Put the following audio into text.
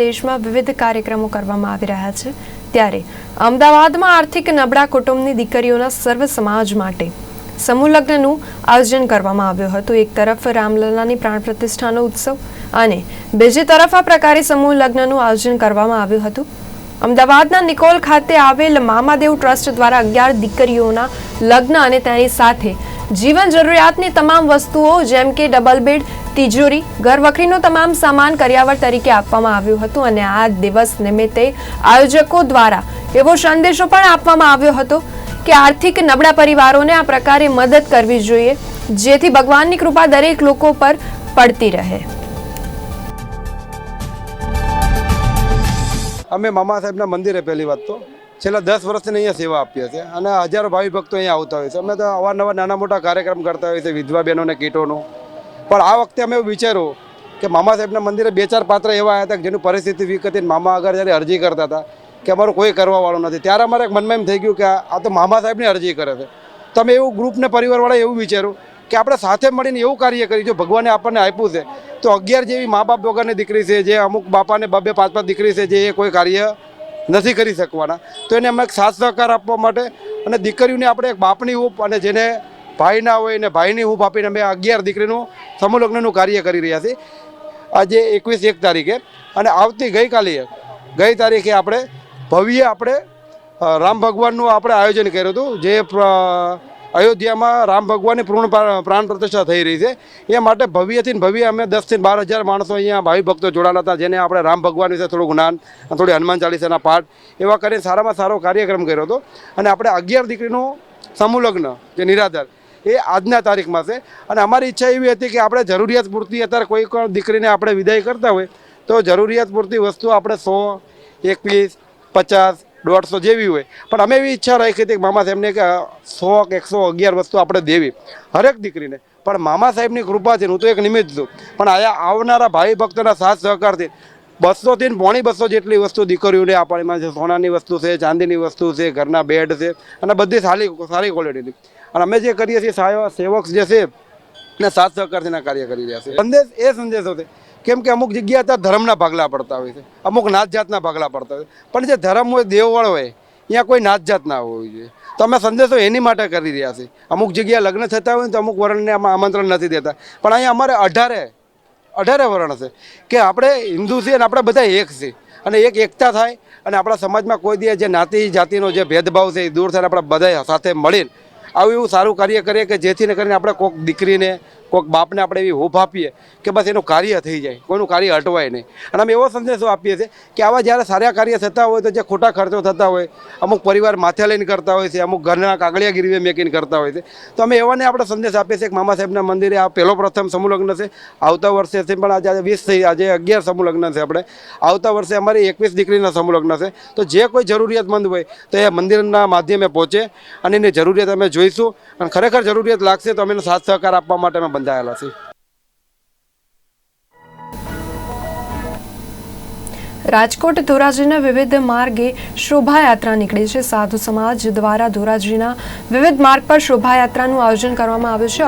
દેશમાં વિવિધ કાર્યક્રમો કરવામાં આવી રહ્યા છે. ત્યારે અમદાવાદમાં આર્થિક નબળા કુટુંબની દીકરીઓના સર્વ સમાજ માટે સમૂહ આયોજન કરવામાં આવ્યું હતું. એક તરફ રામલલાની પ્રાણ પ્રતિષ્ઠાનો ઉત્સવ અને બીજી તરફ આ પ્રકારે સમૂહ લગ્નનું આયોજન કરવામાં આવ્યું હતું. અમદાવાદના નિકોલ ખાતે આવેલ મામાદેવ ટ્રસ્ટ દ્વારા અગિયાર દીકરીઓના લગ્ન અને તેની સાથે જીવન જરૂરિયાતની તમામ વસ્તુઓ, જેમ કે ડબલ બેડ તિજોરી ઘરવખરીનો તમામ સામાન કરિયાવર તરીકે આપવામાં આવ્યું હતું અને આ દિવસ નિમિત્તે આયોજકો દ્વારા એવો સંદેશો પણ આપવામાં આવ્યો હતો કે આર્થિક નબળા પરિવારોને આ પ્રકારે મદદ કરવી જોઈએ, જેથી ભગવાનની કૃપા દરેક લોકો પર પડતી રહે. અમે મામા સાહેબના મંદિરે પહેલી વાત તો. છેલ્લા દસ વર્ષથી અહીંયા સેવા આપીએ છીએ અને હજારો ભાવિ ભક્તો અહીંયા આવતા હોય છે. અમે તો અવારનવાર નાના મોટા કાર્યક્રમ કરતા હોય છે વિધવા બહેનોને કીટોનો. પણ આ વખતે અમે વિચાર્યું કે મામા સાહેબના મંદિરે બે ચાર પાત્ર એવા આવ્યા હતા કે જેની પરિસ્થિતિ વીક મામા આગળ જ્યારે અરજી કરતા હતા કે અમારું કોઈ કરવાવાળું નથી. ત્યારે અમારે મનમાં એમ થઈ ગયું કે આ તો મામા સાહેબની અરજી કરે છે. તો અમે એવું ગ્રુપને પરિવારવાળા એવું વિચાર્યું કે આપણે સાથે મળીને એવું કાર્ય કરી જો ભગવાને આપણને આપ્યું છે, તો અગિયાર જેવી મા બાપ વગરની દીકરી છે, જે અમુક બાપાને બબે પાંચ પાંચ દીકરી છે, જે એ કોઈ કાર્ય નથી કરી શકવાના. તો એને અમે એક સાથ સહકાર આપવા માટે અને દીકરીઓને આપણે એક બાપની હૂપ અને જેને ભાઈના હોય એને ભાઈની હૂપ આપીને અમે અગિયાર દીકરીનું સમૂહલગ્નનું કાર્ય કરી રહ્યા છીએ. આજે એકવીસ એક તારીખે અને આવતી ગઈકાલે ગઈ તારીખે આપણે ભવ્ય આપણે રામ ભગવાનનું આપણે આયોજન કર્યું હતું. જે અયોધ્યામાં રામ ભગવાનની પૂર્ણ પ્રા- પ્રાણ પ્રતિષ્ઠા થઈ રહી છે. એ માટે ભવ્યથી ભવ્ય અમે દસથી બાર હજાર માણસો અહીંયા ભાવિ ભક્તો જોડાયેલા હતા, જેને આપણે રામ ભગવાન વિશે થોડું જ્ઞાન થોડી હનુમાન ચાલીસાના પાઠ એવા કરીને સારામાં સારો કાર્યક્રમ કર્યો હતો. અને આપણે અગિયાર દીકરીનું સમૂહલગ્ન, જે નિરાધાર, એ આજના તારીખમાં છે. અને અમારી ઈચ્છા એવી હતી કે આપણે જરૂરિયાત પૂરતી અત્યારે કોઈ પણ દીકરીને આપણે વિદાય કરતા હોય, તો જરૂરિયાત પૂરતી વસ્તુ આપણે સો, એકવીસ, પચાસ દોઢસો જેવી હોય. પણ અમે એવી ઈચ્છા રાખી હતી કે મામા સાહેબને કે સો કે એકસો અગિયાર વસ્તુ આપણે દેવી. હરેક દીકરીને. પણ મામા સાહેબની કૃપાથી હું તો એક નિમિત્ત છું. પણ આયા આવનારા ભાઈ ભક્તોના સાથ સહકારથી બસોથી પોણી બસો જેટલી વસ્તુ દીકરીઓને આપણીમાં છે. સોનાની વસ્તુ છે, ચાંદીની વસ્તુ છે, ઘરના બેડ છે અને બધી સારી સારી ક્વોલિટીની અને અમે જે કરીએ છીએ સેવક જે છે ને સાથ સહકારથીના કાર્ય કરી રહ્યા છે સંદેશ એ સંદેશો છે કેમ કે અમુક જગ્યાએ ત્યાં ધર્મના ભાગલા પડતા હોય છે. અમુક નાત જાતના ભાગલા પડતા હોય પણ જે ધર્મ હોય, દેવવાળ હોય, ત્યાં કોઈ નાત જાત ના હોવી જોઈએ. તો અમે સંદેશો એની માટે કરી રહ્યા છીએ. અમુક જગ્યાએ લગ્ન થતા હોય ને તો અમુક વર્ણને આમાં આમંત્રણ નથી દેતા. પણ અહીંયા અમારે અઢારે અઢારે વર્ણ છે કે આપણે હિન્દુ છીએ અને આપણે બધા એક છીએ. અને એક એકતા થાય અને આપણા સમાજમાં કોઈ દિવસ જે નાતી જાતિનો જે ભેદભાવ છે એ દૂર થાય આપણે બધા સાથે મળીને આવું એવું સારું કાર્ય કરીએ કે જેથી કરીને આપણે કોઈક દીકરીને, કોઈક બાપને આપણે એવી હૂફ આપીએ કે બસ એનું કાર્ય થઈ જાય, કોઈનું કાર્ય અટવાય નહીં. અને અમે એવો સંદેશો આપીએ છીએ કે આવા જ્યારે સારા કાર્ય થતા હોય તો જે ખોટા ખર્ચો થતા હોય, અમુક પરિવાર માથે લઈને કરતા હોય છે, અમુક ઘરના કાગળિયા ગીરવે મેકીને કરતા હોય છે. તો અમે એવાને આપણે સંદેશ આપીએ છીએ કે મામા સાહેબના મંદિરે આ પહેલો પ્રથમ સમૂહલગ્ન છે, આવતા વર્ષેથી પણ આજે વીસ થઈ, આજે અગિયાર સમૂહલગ્ન છે આપણે. આવતા વર્ષે અમારી એકવીસ દીકરીના સમૂહલગ્ન છે. તો જે કોઈ જરૂરિયાતમંદ હોય તો એ મંદિરના માધ્યમે પહોંચે અને એની જરૂરિયાત અમે જોઈશું. અને ખરેખર જરૂરિયાત લાગશે તો અમે સાથ સહકાર આપવા માટે અમે બંધાયેલા છીએ. રાજકોટ ધોરાજીના વિવિધ માર્ગે શોભાયાત્રા નીકળી છે. સાધુ સમાજ દ્વારા ધોરાજીના વિવિધ માર્ગ પર શોભાયાત્રાનું આયોજન કરવામાં આવ્યું છે.